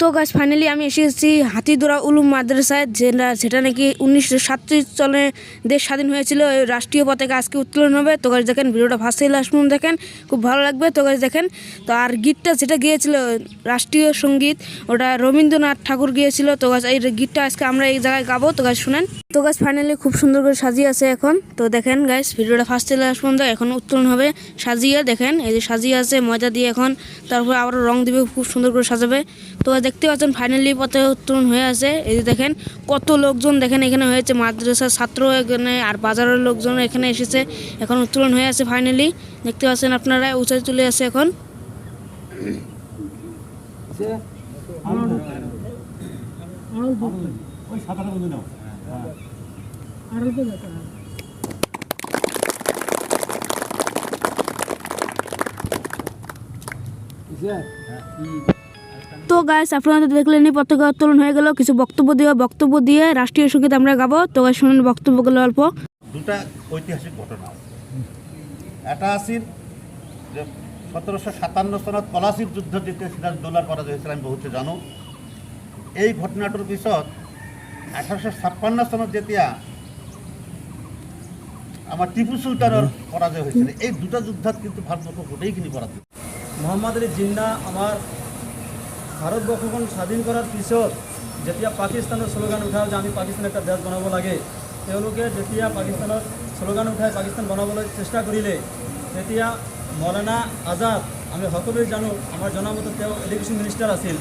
তো গাছ ফাইনালি আমি এসে এসেছি হাতিদোড়া উলুম মাদ্রাসায়, যেটা, সেটা নাকি উনিশশো সাতত্রিশ সালে দেশ স্বাধীন হয়েছিল রাষ্ট্রীয় পতাকা আজকে উত্তোলন হবে। তো গাছ দেখেন, ভিডিওটা ফার্স্ট লাস্ট দেখেন, খুব ভালো লাগবে। তো গাছ দেখেন, তো আর গীতটা যেটা গিয়েছিল, রাষ্ট্রীয় সংগীত, ওটা রবীন্দ্রনাথ ঠাকুর গিয়েছিল। তো গাছ এই গীতটা আজকে আমরা এই জায়গায় গাবো। তো গাছ শুনেন। তো গাছ ফাইনালি খুব সুন্দর করে সাজিয়ে আছে এখন। তো দেখেন গাইস ভিডিওটা ফার্স্ট লাস্ট পর্যন্ত এখন উত্তোলন হবে। সাজিয়ে, দেখেন, এই যে সাজিয়ে আছে মজা দিয়ে এখন, তারপর আবার রং দিবে, খুব সুন্দর করে সাজাবে। তো দেখতে পাচ্ছেন ফাইনালি পথে উত্তোলন হয়ে আছে। এই যে দেখেন, কত লোকজন দেখেন এখানে হয়েছে। মাদ্রাসার ছাত্র এখানে আর বাজারের লোকজন এখানে এসেছে। এখন উত্তোলন হয়ে আছে ফাইনালি দেখতে পাচ্ছেন আপনারা উঁচাই চলে আসে এখন। সাদাটা বলে নাও তো গাইস আপনারা তো দেখলেন এই পতাকা উত্তোলন হয়ে গেল। কিছু বক্তব্য দিয়ে বক্তব্য দিয়ে রাষ্ট্রীয় সংগীত আমরা গাবো। তো গাইস শুনুন বক্তব্যগুলো অল্প। দুটা ঐতিহাসিক ঘটনা এটা আছিল যে সতেরোশো সাতান্ন সনত পলাশির যুদ্ধ যেতিয়া সিরাজদৌলার পরাজয় হয়েছিল আমি বহুতে জানো। এই ঘটনাটোৰ পিছত আঠারোশো ছাপ্পান্ন চনত যেতিয়া আমাৰ টিপু চুলতানৰ পৰাজয় হৈছিলে এই দুটা যুদ্ধত কিন্তু ভাৰতবৰ্ষ গোটেইখিনি পৰাজয় মোহাম্মদ আলী জিন্না আমাৰ ভাৰতবৰ্ষখন স্বাধীন কৰাৰ পিছত যেতিয়া পাকিস্তানৰ শ্লোগান উঠাও যে আমি পাকিস্তান এটা দেশ বনাব লাগে, তেওঁলোকে যেতিয়া পাকিস্তানৰ শ্লোগান উঠাই পাকিস্তান বনাবলৈ চেষ্টা কৰিলে, তেতিয়া মৌলানা আজাদ, আমি সকলোৱে জানো, আমাৰ জনামতে তেওঁ এডুকেশ্যন মিনিষ্টাৰ আছিল।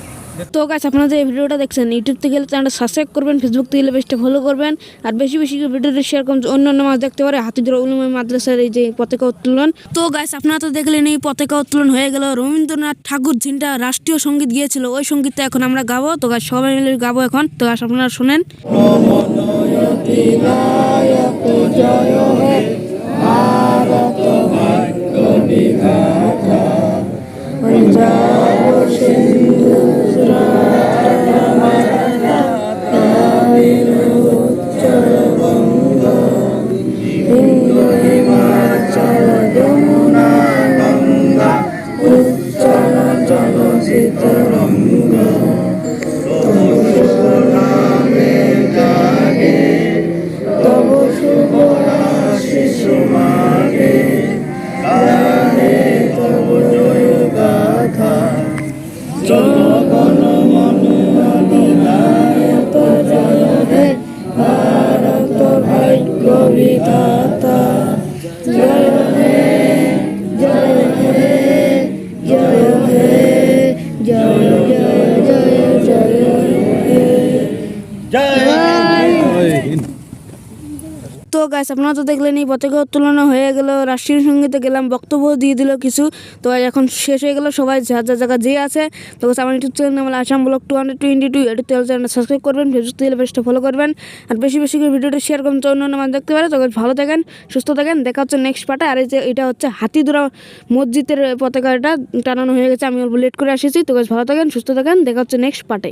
তো গাছ আপনারা যে এই ভিডিওটা দেখছেন ইউটিউব থেকে গেলে চ্যানেলটা সাবস্ক্রাইব করবেন ফেসবুক থেকে গেলে পেজটা ফলো করবেন, আর বেশি বেশি ভিডিওটা শেয়ার করুন অন্য অন্য মাছ দেখতে পারে হাতিদুর উলুম মাদ্রাসার এই যে পতাকা উত্তোলন। তো গাছ আপনারা তো দেখলেন এই পতাকা উত্তোলন হয়ে গেল, রবীন্দ্রনাথ ঠাকুর যেটা রাষ্ট্রীয় সংগীত গিয়েছিল, ওই সঙ্গীতটা এখন আমরা গাবো। তো গাছ সবাই মিলে গাবো এখন। তো গাছ আপনারা শোনেন। माता जय তো গাছ আপনারা তো দেখলেন এই পতাকা উত্তোলন হয়ে গেল, রাষ্ট্রীয় সঙ্গীতে গেলাম, বক্তব্য দিয়ে দিল কিছু। তো এখন শেষ হয়ে গেল, সবাই যা যা জায়গা যে আছে। তো আমার ইউটিউব চ্যানেল নাম Assam block two hundred twenty two এটি তেল চ্যানেল সাবস্ক্রাইব করবেন ফেসবুক থেকে পেজটা ফলো করবেন। আর বেশি বেশি করে ভিডিওটা শেয়ার করুন তো অন্য অন্য মানুষ দেখতে পারে। তো ভালো থাকেন, সুস্থ থাকেন। দেখা হচ্ছে নেক্সট পার্টে আর এই যে, এটা হচ্ছে হাতিদুরা মসজিদের পতাকাটা টানানো হয়ে গেছে, আমি অল্প লেট করে এসেছি তো গাছ ভালো থাকেন, সুস্থ থাকেন। দেখা হচ্ছে নেক্সট পার্টে